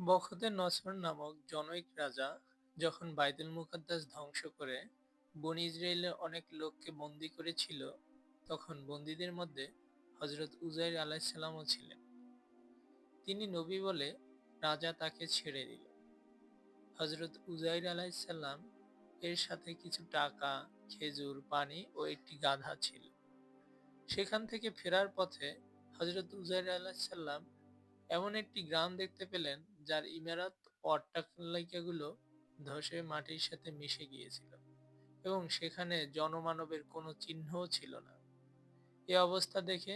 বখতে নছর নামক জনৈক রাজা যখন বাইতুল মুকাদ্দাস ধ্বংস করে বনি ইসরায়েলের অনেক লোককে বন্দি করেছিল, তখন বন্দীদের মধ্যে হজরত উজাইর আলাহিসাল্লামও ছিলেন। তিনি নবী বলে রাজা তাকে ছেড়ে দিল। হজরত উজাইর আলাহিসাল্লাম এর সাথে কিছু টাকা, খেজুর, পানি ও একটি গাধা ছিল। সেখান থেকে ফেরার পথে হজরত উজাইর আলাহিসাল্লাম এমন একটি গ্রাম দেখতে পেলেন, যার ইমারত ও অট্টালিকাগুলো ধসে মাটির সাথে মিশে গিয়েছিল এবং সেখানে জনমানবের কোনো চিহ্নও ছিল না। এ অবস্থা দেখে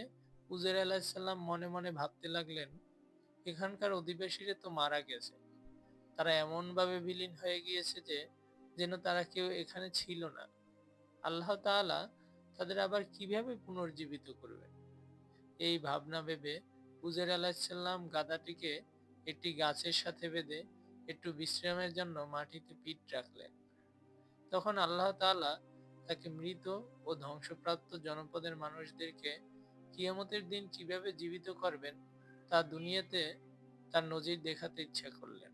উজের আলাহিসাল্লাম মনে মনে ভাবতে লাগলেন, এখানকার অধিবাসীরা তো মারা গেছে। তারা এমনভাবে বিলীন হয়ে গিয়েছে যে, যেন তারা কেউ এখানে ছিল না। আল্লাহ তাআলা তাদের আবার কীভাবে পুনর্জীবিত করবেন? এই ভাবনা ভেবে উজের আলাহিসাল্লাম গাদাটিকে একটি গাছের সাথে বেঁধে একটু বিশ্রামের জন্য মাটিতে পিঠ রাখলেন। তখন আল্লাহ তাআলা তাকে মৃত ও ধ্বংসপ্রাপ্ত জনপদের মানুষদেরকে কিয়ামতের দিন কীভাবে জীবিত করবেন তা দুনিয়াতে তার নজির দেখাতে ইচ্ছা করলেন।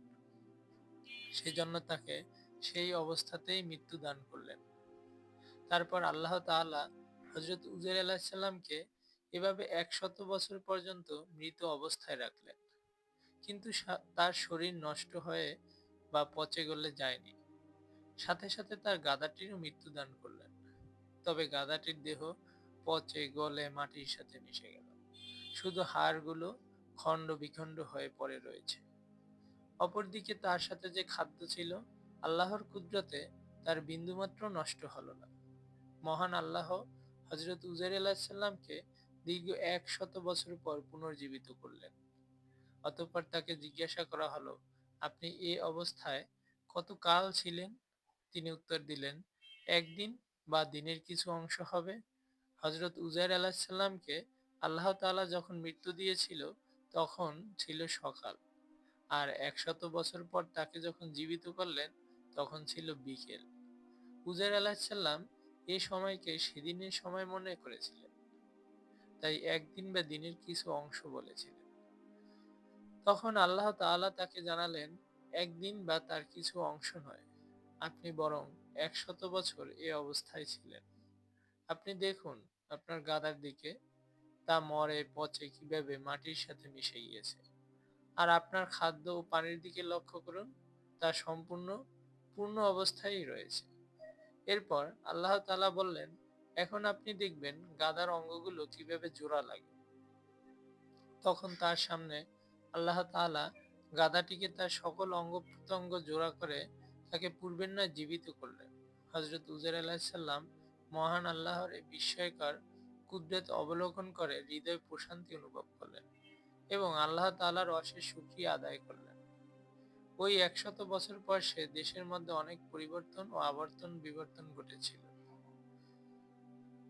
সেজন্য তাকে সেই অবস্থাতেই মৃত্যু দান করলেন। তারপর আল্লাহ তাআলা হজরত উজের আলাহিসাল্লামকে এভাবে একশত বছর পর্যন্ত মৃত অবস্থায় রাখলেন। কিন্তু তার শরীর নষ্ট হয়ে বা পচে গলে যায়নি। সাথে সাথে তার গাদাটিরও মৃত্যুদান করলেন। তবে গাদাটির দেহ পচে গলে মাটির সাথে মিশে গেল। শুধু হাড়গুলো খণ্ড বিখণ্ড হয়ে পড়ে রয়েছে। অপরদিকে তার সাথে যে খাদ্য ছিল, আল্লাহর কুদরতে তার বিন্দুমাত্র নষ্ট হলো না। মহান আল্লাহ হজরত উজাইর আলাহিসাল্লামকে দীর্ঘ এক শত বছর পর পুনর্জীবিত করলেন। অতঃপর তাকে জিজ্ঞাসা করা হলো, আপনি এ অবস্থায় কত কাল ছিলেন? তিনি উত্তর দিলেন, একদিন বা দিনের কিছু অংশ হবে। হজরত উজাইর আলাহিসাল্লামকে আল্লাহ তাআলা যখন মৃত্যু দিয়েছিল, তখন ছিল সকাল। আর একশত বছর পর তাকে যখন জীবিত করলেন, তখন ছিল বিকেল। উজাইর আলাহিসাল্লাম এ সময়কে সেদিনের সময় মনে করেছিলেন। তাই একদিন বা দিনের কিছু অংশ বলেছিলেন। তখন আল্লাহ তাআলা তাকে জানালেন, একদিন বা তার কিছু অংশ নয়, আপনি বরং একশত বছর এ অবস্থায় ছিলেন। আপনি দেখুন আপনার গাদার দিকে তা মরে পচে কীভাবে মাটির সাথে মিশে গিয়েছে আর আপনার খাদ্য ও পানির দিকে লক্ষ্য করুন, তা সম্পূর্ণ পূর্ণ অবস্থায় রয়েছে। এরপর আল্লাহ তালা বললেন এখন আপনি দেখবেন গাদার অঙ্গগুলো কীভাবে জোড়া লাগে। তখন তার সামনে আল্লাহ তাআলা গাদাটিকে তার সকল অঙ্গ প্রত্যঙ্গ জোড়া করে তাকে পূর্বের নয় জীবিত করলেন। হজরত উজার আলাহিসাল্লাম মহান আল্লাহর এই বিস্ময়কর কুদরত অবলোকন করে হৃদয় প্রশান্তি অনুভব করলেন এবং আল্লাহ তালার অশেষ সুক্রিয়া আদায় করলেন। ওই একশত বছর পর সে দেশের মধ্যে অনেক পরিবর্তন ও আবর্তন বিবর্তন ঘটেছিল।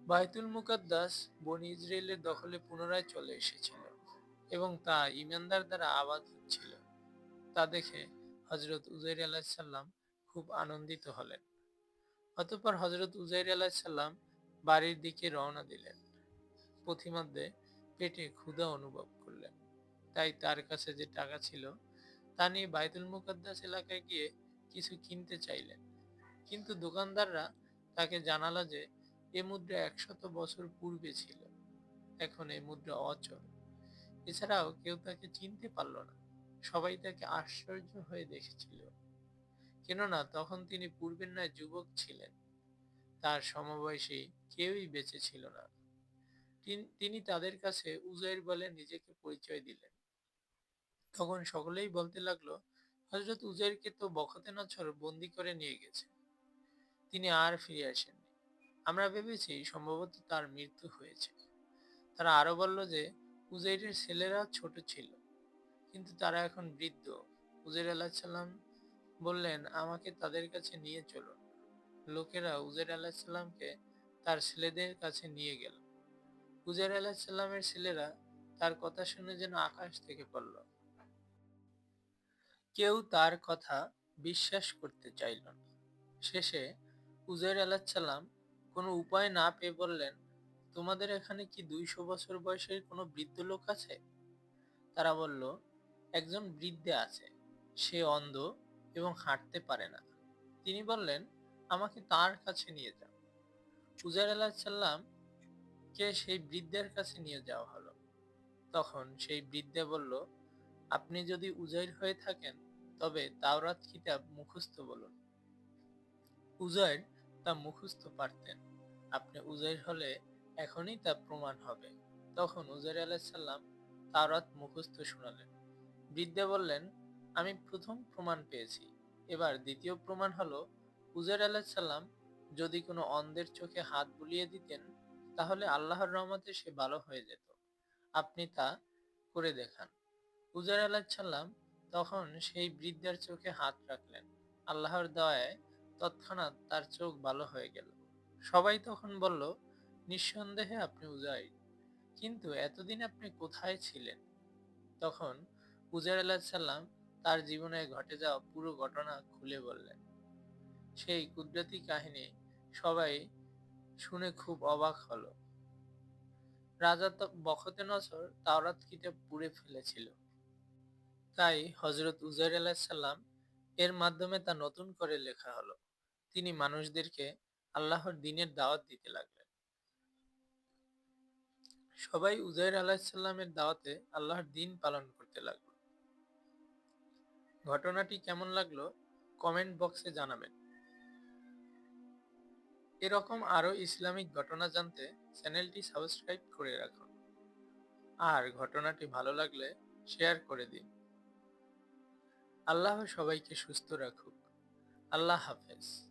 বাইতুল মুকাদ্দাস বনি ইসরায়েলের দখলে পুনরায় চলে এসেছিল এবং তা ইমানদার দ্বারা আবাদ হচ্ছিল। তা দেখে হজরত উজাইর আলাহিসাল্লাম খুব আনন্দিত হলেন। অতঃপর হজরত উজাইর আলাহিসাল্লাম বাড়ির দিকে রওনা দিলেন। পথিমধ্যে পেটে ক্ষুধা অনুভব করলেন। তাই তার কাছে যে টাকা ছিল, তা নিয়ে বাইতুল মুকাদ্দাস এলাকায় গিয়ে কিছু কিনতে চাইলেন। কিন্তু দোকানদাররা তাকে জানালো যে এ মুদ্রা একশত বছর পূর্বে ছিল। এখন এই মুদ্রা অচল। এছাড়াও কেউ তাকে চিনতে পারল না। সবাই তাকে আশ্চর্য হয়ে দেখেছিল। কেননা তখন তিনি পূর্বের নয় যুবক ছিলেন। তার সমবয়সী কেউই বেঁচে ছিল না। তিনি তাদের কাছে উজাইর বলে নিজেকে পরিচয় দিলেন। তখন সকলেই বলতে লাগল হজরত উজাইরকে তো বখতে নছর বন্দি করে নিয়ে গেছে। তিনি আর ফিরে আসেননি। আমরা ভেবেছি সম্ভবত তার মৃত্যু হয়েছে। তারা আরও বলল যে, উজাইরের ছেলেরা ছোট ছিল, কিন্তু তারা এখন বৃদ্ধ। উজাইর আলাহিসাল্লাম বললেন, আমাকে তাদের কাছে নিয়ে চলুন। লোকেরা উজাইর আলাহিসাল্লামকে তার ছেলেদের কাছে নিয়ে গেল। উজাইর আলাহিসাল্লামের ছেলেরা তার কথা শুনে যেন আকাশ থেকে পড়ল। কেউ তার কথা বিশ্বাস করতে চাইল না। শেষে উজাইর আলাহিসাল্লাম কোনো উপায় না পেয়ে বললেন, তোমাদের এখানে কি দুইশো বছর বয়সের কোনো বৃদ্ধ লোক আছে? তারা বলল, একজন বৃদ্ধে আছে। সে অন্ধ এবং হাঁটতে পারে না। তিনি বললেন, আমাকে তার কাছে নিয়ে যাও। উজার আলাহিসাল্লাম কে সেই বৃদ্ধের কাছে নিয়ে যাওয়া হলো। তখন সেই বৃদ্ধে বলল, আপনি যদি উজাইর হয়ে থাকেন, তবে তাওরাত কিতাব মুখস্থ বলুন। উজাইর তা মুখস্থ পারতেন। আপনি উজাইর হলে এখনই তা প্রমাণ হবে। তখন উজাইর আলাহিসাল্লাম তাওরাত মুখস্থ শোনালেন। বৃদ্ধে বললেন, আমি প্রথম প্রমাণ পেয়েছি। এবার দ্বিতীয় প্রমাণ হলো, উজাইর আলাহিসাল্লাম যদি কোনো অন্ধের চোখে হাত বুলিয়ে দিতেন, তাহলে আল্লাহর রহমতে সে ভালো হয়ে যেত। আপনি তা করে দেখান। উজার আলাহ সাল্লাম তখন সেই বৃদ্ধার চোখে হাত রাখলেন। আল্লাহর দয়ায় তৎক্ষণাৎ তার চোখ ভালো হয়ে গেল। সবাই তখন বলল, নিঃসন্দেহে আপনি উজাই। কিন্তু এতদিন আপনি কোথায় ছিলেন? তখন উজার আলাহিসাল্লাম তার জীবনে ঘটে যাওয়া পুরো ঘটনা খুলে বললেন। সেই কুদরতি কাহিনী সবাই শুনে খুব অবাক হলো। রাজা তো বখতে নজর তাওরাত কিতাব পুড়ে ফেলেছিল। তাই হজরত উজাইর আলাহিসাল্লাম এর মাধ্যমে তা নতুন করে লেখা হলো। তিনি মানুষদেরকে আল্লাহর দিনের দাওয়াত দিতে লাগলেন। সবাই উজাইর আলাহিসাল্লামের দাওয়াতে আল্লাহর দিন পালন করতে লাগল। ঘটনাটি কেমন লাগল কমেন্ট বক্সে জানাবেন। এরকম আরও ইসলামিক ঘটনা জানতে চ্যানেলটি সাবস্ক্রাইব করে রাখুন। আর ঘটনাটি ভালো লাগলে শেয়ার করে দিন। আল্লাহ সবাইকে সুস্থ রাখুক। আল্লাহ হাফেজ।